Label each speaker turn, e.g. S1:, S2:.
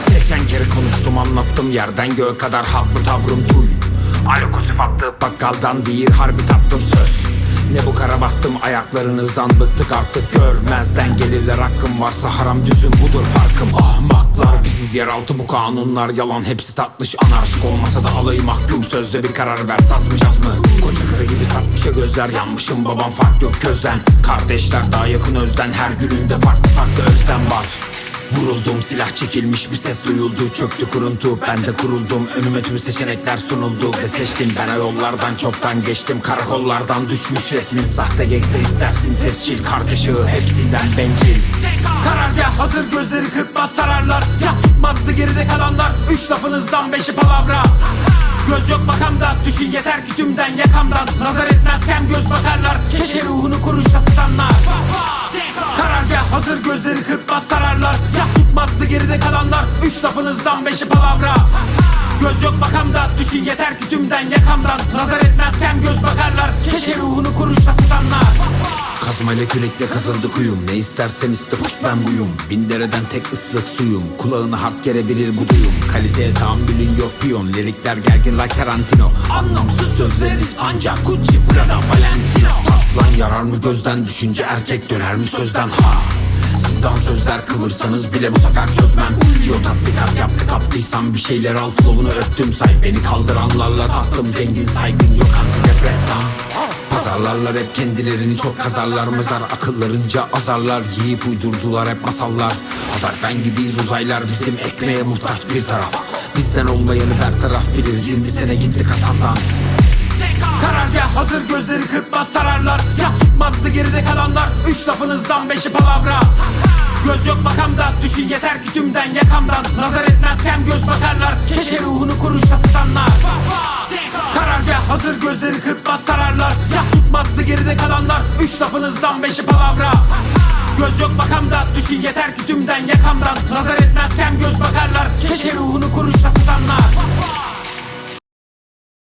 S1: Seksen kere konuştum anlattım. Yerden göğe kadar haklı tavrım duy. Alkozif attı bakkaldan değil harbi tattım söz. Ne bu kara baktım ayaklarınızdan bıktık artık. Görmezden gelirler hakkım varsa haram düzüm budur farkım. Ahmaklar biziz yeraltı bu kanunlar. Yalan hepsi tatlış anarşik olmasa da alayı mahkum. Sözde bir karar ver sazmayacağız mı Koca karı gibi satmışa gözler yanmışım babam fark yok közden Kardeşler daha yakın özden her gününde farklı farklı özlem var. Vuruldum silah çekilmiş bir ses duyuldu Çöktü kuruntu. Ben de kuruldum Önüme tüm seçenekler sunuldu Ve seçtim. Ben o yollardan çoktan geçtim Karakollardan düşmüş resmin. Sahte gekse istersin tescil Kardeş ağı hepsinden bencil. Karargah hazır gözleri kırpmaz sararlar. Yaz tutmazdı geride kalanlar. Üç lafınızdan beşi palavra. Göz yok makamda düşün tümden yakamdan Nazar etmezken göz bakarlar. Keşke ruhunu kuruşta sıtanlar Karargah hazır gözleri kırpmaz sararlar Yas tutmazdı geride kalanlar. Üç lafınızdan beşi palavra. Göz yok makamda düşün yeter ki tümden yakamdan. Nazar etmezken göz bakarlar. Keşke ruhunu kuruşla sıtanlar Kazmayla kürekle kazıldı kuyum. Ne istersen iste kuş ben buyum. Bin dereden tek ıslık suyum. Kulağını hard gelebilir bu duyum. Kaliteye tahammülün yok piyon. Lirikler gergin like Tarantino. Anlamsız sözleriz ancak Gucci, Prada, Valentino. Tatlan yarar mı gözden düşünce erkek döner mi sözden? Ha. Sizden sözler kıvırsanız bile bu sefer çözmem. Ultiyo tatbikat yaptı kaptıysam bir şeyler al. Flow'unu öptüm say. Beni kaldıranlarla tahtım zengin saygın yok antidepresan Pazarlarlar hep kendilerini çok kazarlar Mezar. Akıllarınca azarlar Yiyip uydurdular hep masallar. Hazarfen gibiyiz uzaylar bizim ekmeğe muhtaç bir taraf. Bizden olmayanı her taraf bilir 20 sene gitti kasandan Karargah hazır gözleri kırpmaz sararlar. Yas tutmazdı geride kalanlar. Üç lafınızdan beşi palavra. Göz yok makamda düşün yeter ki tümden yakamdan. Nazar etmezken göz bakarlar Üç lafınızdan beşi palavra. Göz yok makamda düşün yeter ki tümden yakamdan. Nazar etmezken göz bakarlar. Keşke ruhunu kuruşla sıtanlar